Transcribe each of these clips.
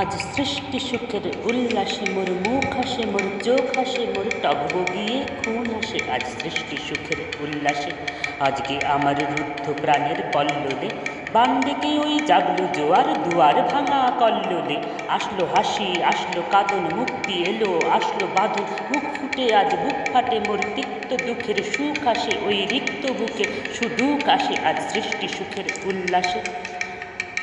আজ সৃষ্টি সুখের উল্লাসে মোর মুখ হাসে মোর চোখ হাসে মোর টগব গিয়ে খুন হাসে। আজ সৃষ্টি সুখের উল্লাসে, আজকে আমার রুদ্ধ প্রাণের কল্লোলে বাম দিকে ওই জাগলো জোয়ার দুয়ার ভাঙা কল্লোলে। আসলো হাসি, আসলো কাদন, মুক্তি এলো, আসলো বাঁধন, মুখ ফুটে আজ বুক ফাটে মোর তিক্ত দুঃখের সুখ আসে ওই রিক্ত বুকে। সুদুখ আসে আজ সৃষ্টি সুখের উল্লাসে।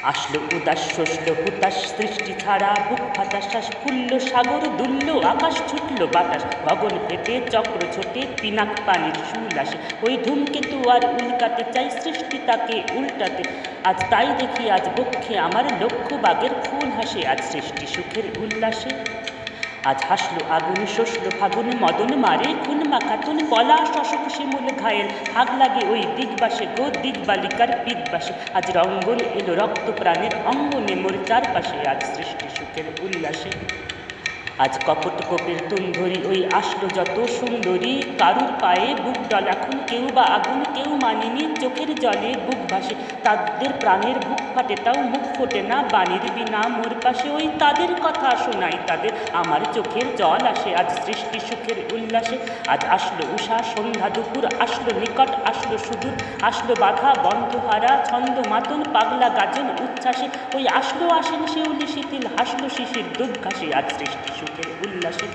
আসলো উদাস শসলো হুতাশ সৃষ্টি ছাড়া, বুক ফাটা শ্বাস ফুল্ল সাগর দুলল আকাশ ছুটল বাতাস। ভগন ফেটে, চক্র ছোটে, পিনাক পানির শুল আসে। ওই ধূমকেতু আর উল্কাতে চাই, সৃষ্টি তাকে উল্টাতে। আজ তাই দেখি, আজ বক্ষে আমার লক্ষ্য বাগের ফুল হাসে। আজ সৃষ্টি সুখের উল্লাসে। আজ হাসলো আগুন শসলো ফাগুন, মদন মারে খুন মাখাতুন পলা শশক শিমুল ঘায়ের হাগ লাগে ওই দিগবাসে, গো দিগবালিকার পিদবাসে আজ রঙ্গন এলো রক্ত প্রাণের অঙ্গনে, মোর চারপাশে আজ সৃষ্টি সুখের উল্লাসে। আজ কপট কোপের তুন্ধরি ওই আসলো যত সুন্দরী, কারুর পায়ে বুক ডলাখুন কেউ বা আগুন কেউ মানিনি চোখের জলে বুক ভাসে। তাদের প্রাণের বুক ফাটে, তাও মুখ ফোটে না। বাণীর বিনা মোর পাশে ওই তাদের কথা শোনাই তাদের। আমার চোখের জল আসে, আজ সৃষ্টি সুখের উল্লাসে। আজ আসলো উষা, সন্ধ্যা, দুপুর, আসলো নিকট, আসলো সুদূর। আসলো বাধা, বন্ধহারা, ছন্দ, মাতন, পাগলা, গাজন, উচ্ছ্বাসে। ওই আসলো আসেন, শিউলি, শিথিল হাসলো শিশির দুধ ঘাসে আজ সৃষ্টি সুখের উল্লাসে।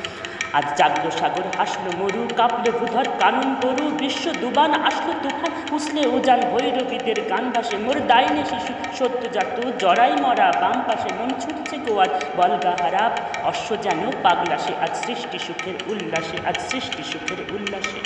আজ জাগলো সাগর হাসলো মরু, কাঁপলো ভূধর কানন তরু বিশ্ব দুবান আসলো তুফান উসলে উজান ভৈরবীদের গান ভাসে মোর দাইনে শিশু, সত্যজাত, জড়াই মরা, বাম পাশে মন ছুটছে গোয়ার বলগাহারা, অশ্ব যেন পাগলাসে। আজ সৃষ্টি সুখের উল্লাসে, আজ সৃষ্টি সুখের উল্লাসে।